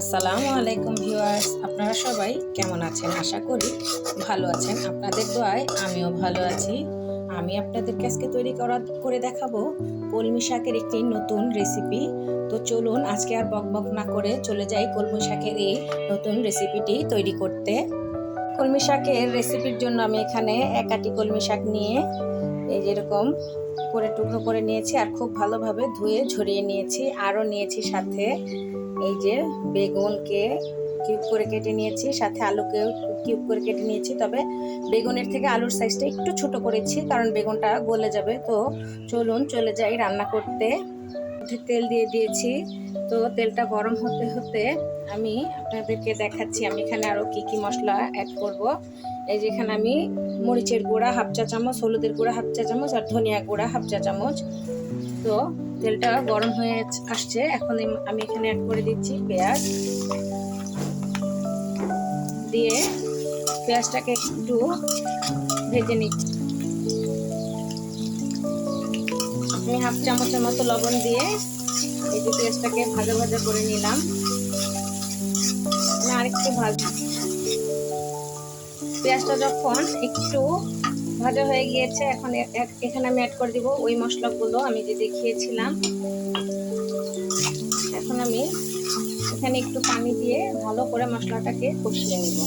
আসসালামু আলাইকুম ভিউয়ার্স, আপনারা সবাই কেমন আছেন? আশা করি ভালো আছেন। আপনাদের দোয়ায় আমিও ভালো আছি। আমি আপনাদেরকে আজকে তৈরি করা করে দেখাবো কলমি শাকের একটি নতুন রেসিপি তো চলুন, আজকে আর বকবক না করে চলে যাই কলমি শাকের এই নতুন রেসিপিটি তৈরি করতে। কলমি শাকের রেসিপির জন্য আমি এখানে এক আটি কলমি শাক নিয়ে এই যেরকম করে টুকরো করে নিয়েছি আর খুব ভালোভাবে ধুয়ে ঝরিয়ে নিয়েছি, আরও নিয়েছি সাথে এই যে বেগুনকে কিউব করে কেটে নিয়েছি, সাথে আলুকেও কিউব করে কেটে নিয়েছি। তবে বেগুনের থেকে আলুর সাইজটা একটু ছোট করেছি, কারণ বেগুনটা গলে যাবে। তো চলুন চলে যাই রান্না করতে। তেল দিয়ে দিয়েছি। তো তেলটা গরম হতে হতে আমি আপনাদেরকে দেখাচ্ছি আমি এখানে আরও কি কি মশলা অ্যাড করব। এই যেখানে আমি মরিচের গুঁড়া, হাফ চা চামচ, হলুদের গুঁড়া, হাফ চা চামচ আর ধনিয়া গুঁড়া, হাফ চা চামচ। তো তেলটা গরম হয়ে আসছে। এখন আমি এখানে অ্যাড করে দিচ্ছি পেঁয়াজ। দিয়ে পেঁয়াজটাকে একটু ভেজে নিচ্ছি। আমি হাফ চামচের মতো লবণ দিয়ে এই যে পেঁয়াজটাকে ভাজা ভাজা করে নিলাম। আরেকটু ভাজা পেঁয়াজটা যখন একটু ভাজা হয়ে গিয়েছে, এখন এখানে আমি অ্যাড করে দিব ওই মশলাগুলো, আমি যে দেখিয়েছিলাম। এখন আমি এখানে একটু পানি দিয়ে ভালো করে মশলাটাকে কষিয়ে নিব।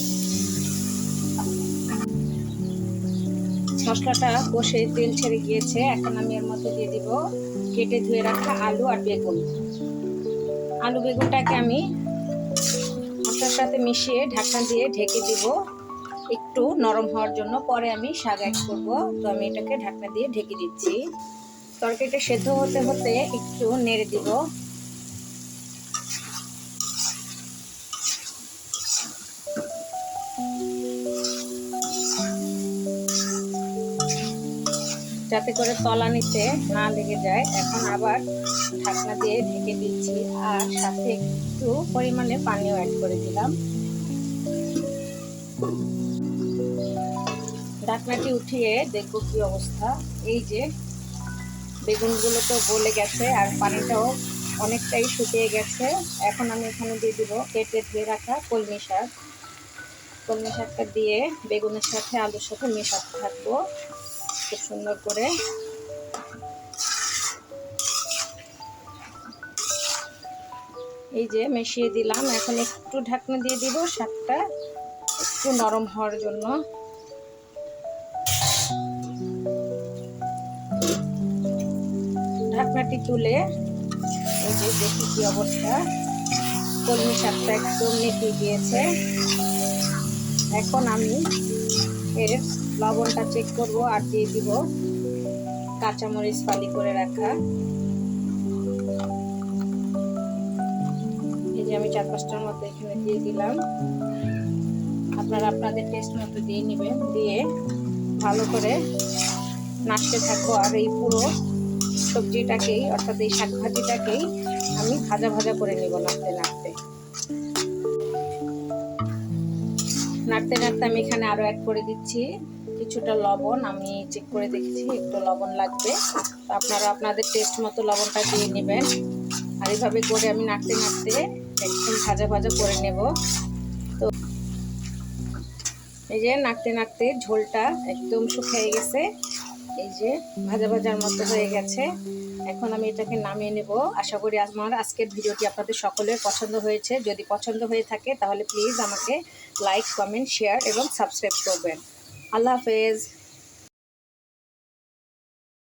মশলাটা কষে তেল ছেড়ে গিয়েছে, এখন আমি এর মধ্যে দিয়ে দিব কেটে ধুয়ে রাখা আলু আর বেগুন। আলু বেগুনটাকে আমি মশলার সাথে মিশিয়ে ঢাকনা দিয়ে ঢেকে দিব একটু নরম হওয়ার জন্য। পরে আমি শাক অ্যাড করব, তো আমি এটাকে ঢাকনা দিয়ে ঢেকে দিচ্ছি। তরকারিটা সেদ্ধ হতে হতে একটু নেড়ে দিব। যাতে করে তলা তলানিতে না লেগে যায়, এখন আবার ঢাকনা দিয়ে ঢেকে দিচ্ছি আর সাথে একটু পরিমাণে পানিও অ্যাড করে দিলাম। ঢাকনাটি উঠিয়ে দেখব কি অবস্থা। এই যে বেগুনগুলো তো গলে গেছে আর পানিটাও অনেকটাই শুকিয়ে গেছে। এখন আমি এখানে দিয়ে দিব কেটে ধুয়ে রাখা কলমি শাক। কলমি শাকটা দিয়ে বেগুনের সাথে আলুর সাথে মেশাতে থাকব। খুব সুন্দর করে। এই যে মিশিয়ে দিলাম। এখন একটু ঢাকনা দিয়ে দিব শাকটা একটু নরম হওয়ার জন্য। ঢাকনাটি তুলে এই যে দেখি কি অবস্থা। কলমি শাকটা একদম নেটে গিয়েছে। এখন আমি এর লবণটা চেক করব আর দিয়ে দিব কাঁচামরিচ ফালি করে রাখা। এই যে আমি চার পাঁচটার মতো এখানে দিয়ে দিলাম। আপনারা আপনাদের টেস্ট মতো দিয়ে নেবেন, দিয়ে ভালো করে নাচতে থাকব আর এই পুরো সবজিটাকেই, অর্থাৎ এই শাক ভাজিটাকেই আমি ভাজা ভাজা করে নেব নাড়তে নাড়তে। নাড়তে নাড়তে আমি এখানে আরও অ্যাড করে দিচ্ছি। কিছুটা লবণ আমি চেক করে দেখেছি, একটু লবণ লাগবে। তো আপনারা আপনাদের টেস্ট মতো লবণটা দিয়ে নেবেন। আর এইভাবে করে আমি নাড়তে নাড়তে একদম ভাজা ভাজা করে নেব। তো এই যে নাড়তে নাড়তে ঝোলটা একদম শুকিয়ে গেছে। এই যে ভাজা ভাজার মতো হয়ে গেছে। এখন আমি এটাকে নামিয়ে নেব। আশা করি আমার আজকের ভিডিওটি আপনাদের সকলের পছন্দ হয়েছে। যদি পছন্দ হয়ে থাকে তাহলে প্লিজ আমাকে লাইক, কমেন্ট, শেয়ার এবং সাবস্ক্রাইব করবেন। আল্লাহ হাফেজ।